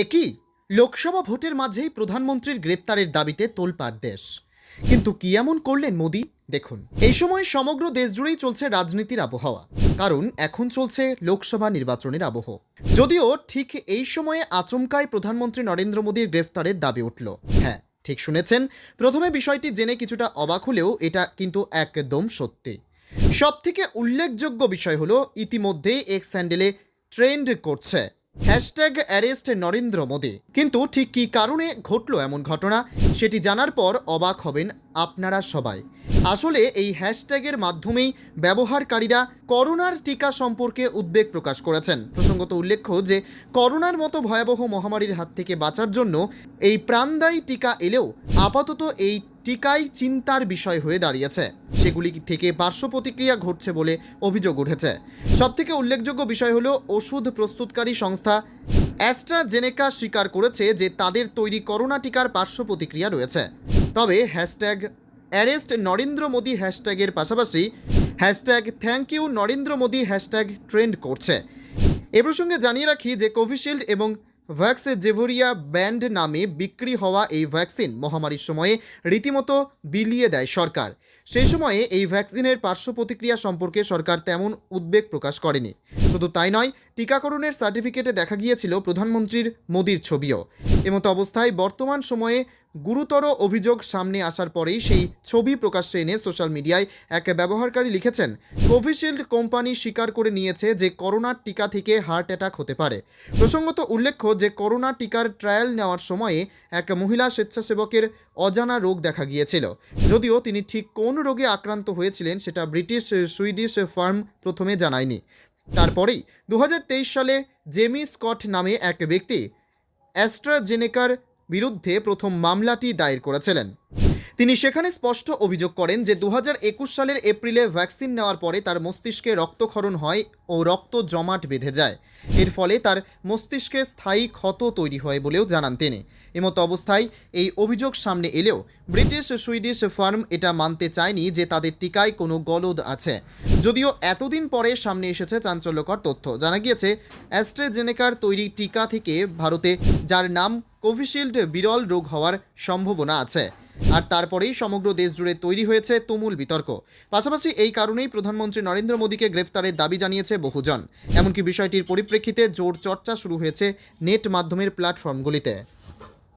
একই, লোকসভা ভোটের মাঝেই প্রধানমন্ত্রীর গ্রেপ্তারের দাবিতে তোলপাড় দেশ। কিন্তু কি এমন করলেন মোদি? দেখুন, এই সময় সমগ্র দেশ জুড়েই চলছে রাজনীতির আবহাওয়া, কারণ এখন চলছে লোকসভা নির্বাচনের আবহ। যদিও ঠিক এই সময়ে আচমকায় প্রধানমন্ত্রী নরেন্দ্র মোদীর গ্রেফতারের দাবি উঠল। হ্যাঁ ঠিক শুনেছেন, প্রথমে বিষয়টি জেনে কিছুটা অবাক হলেও এটা কিন্তু একদম সত্যি। সব থেকে উল্লেখযোগ্য বিষয় হলো, ইতিমধ্যেই এক্স স্যান্ডেলে ট্রেন্ড করছে হ্যাশট্যাগ অ্যারেস্ট নরেন্দ্র মোদী। কিন্তু ঠিক কী কারণে ঘটল এমন ঘটনা, সেটি জানার পর অবাক হবেন আপনারা সবাই। আসলে এই হ্যাশট্যাগের মাধ্যমেই ব্যবহারকারীরা করোনার টিকা সম্পর্কে উদ্বেগ প্রকাশ করেছেন। প্রসঙ্গত উল্লেখ্য যে, করোনার মতো ভয়াবহ মহামারীর হাত থেকে বাঁচার জন্য এই প্রাণদায়ী টিকা এলেও আপাতত এই টিকাই চিন্তার বিষয় হয়ে দাঁড়িয়েছে। সেগুলি থেকে পার্শ্ব প্রতিক্রিয়া ঘটছে বলে অভিযোগ উঠেছে। সবথেকে উল্লেখযোগ্য বিষয় হলো ওষুধ প্রস্তুতকারী সংস্থা অ্যাস্ট্রাজেনেকা স্বীকার করেছে যে, তাদের তৈরি করোনা টিকার পার্শ্ব প্রতিক্রিয়া রয়েছে। তবে হ্যাশট্যাগ অ্যারেস্ট নরেন্দ্র মোদী হ্যাশট্যাগের পাশাপাশি hashtag thank you Narendra Modi hashtag trend করছে। এ প্রসঙ্গে জানিয়ে রাখি যে কোভিশিল্ড এবং ভ্যাক্স জেভোরিয়া ব্যান্ড নামে বিক্রি হওয়া এই ভ্যাকসিন মহামারীর সময়ে রীতিমতো বিলিয়ে দেয় সরকার। সেই সময়ে এই ভ্যাকসিনের পার্শ্ব প্রতিক্রিয়া সম্পর্কে সরকার তেমন উদ্বেগ প্রকাশ করেনি। শুধু তাই নয়, টিকাকরণের সার্টিফিকেটে দেখা গিয়েছিল প্রধানমন্ত্রীর মোদির ছবিও। এমতো অবস্থায় বর্তমান সময়ে গুরুতর অভিযোগ সামনে আসার পরেই সেই ছবি প্রকাশ্যে এনে সোশ্যাল মিডিয়ায় এক ব্যবহারকারী লিখেছেন, কোভিশিল্ড কোম্পানি স্বীকার করে নিয়েছে যে করোনার টিকা থেকে হার্ট অ্যাটাক হতে পারে। প্রসঙ্গত উল্লেখ্য যে করোনা টিকার ট্রায়াল নেওয়ার সময়ে এক মহিলা স্বেচ্ছাসেবকের অজানা রোগ দেখা গিয়েছিল। যদিও তিনি ঠিক কোন রোগে আক্রান্ত হয়েছিলেন সেটা ব্রিটিশ সুইডিশ ফার্ম প্রথমে জানায়নি। তারপরেই দু হাজার তেইশ সালে জেমি স্কট নামে এক ব্যক্তি অ্যাস্ট্রাজেনেকার বিরুদ্ধে প্রথম মামলাটি দায়ের করেছিলেন। তিনি সেখানে স্পষ্ট অভিযোগ করেন যে দু হাজার একুশ সালের এপ্রিলে ভ্যাকসিন নেওয়ার পরে তার মস্তিষ্কে রক্তক্ষরণ হয় ও রক্ত জমাট বেঁধে যায়। এর ফলে তার মস্তিষ্কে স্থায়ী ক্ষত তৈরি হয় বলেও জানান তিনি। এমতো অবস্থায় এই অভিযোগ সামনে এলেও ব্রিটিশ সুইডিশ ফার্ম এটা মানতে চায়নি যে তাদের টিকায় কোনো গলদ আছে। যদিও এতদিন পরে সামনে এসেছে চাঞ্চল্যকর তথ্য। জানা গিয়েছে, অ্যাস্ট্রাজেনেকার তৈরি টিকা থেকে ভারতে, যার নাম কোভিশিল্ড বিরল রোগ হওয়ার সম্ভাবনা আছে। আর তারপরেই সমগ্র দেশ জুড়ে তৈরি হয়েছে তুমুল বিতর্ক। পাশাপাশি এই কারণেই প্রধানমন্ত্রী নরেন্দ্র মোদীকে গ্রেফতারের দাবি জানিয়েছে বহুজন। এমনকি বিষয়টির পরিপ্রেক্ষিতে জোর চর্চা শুরু হয়েছে নেট মাধ্যমের প্ল্যাটফর্মগুলিতে।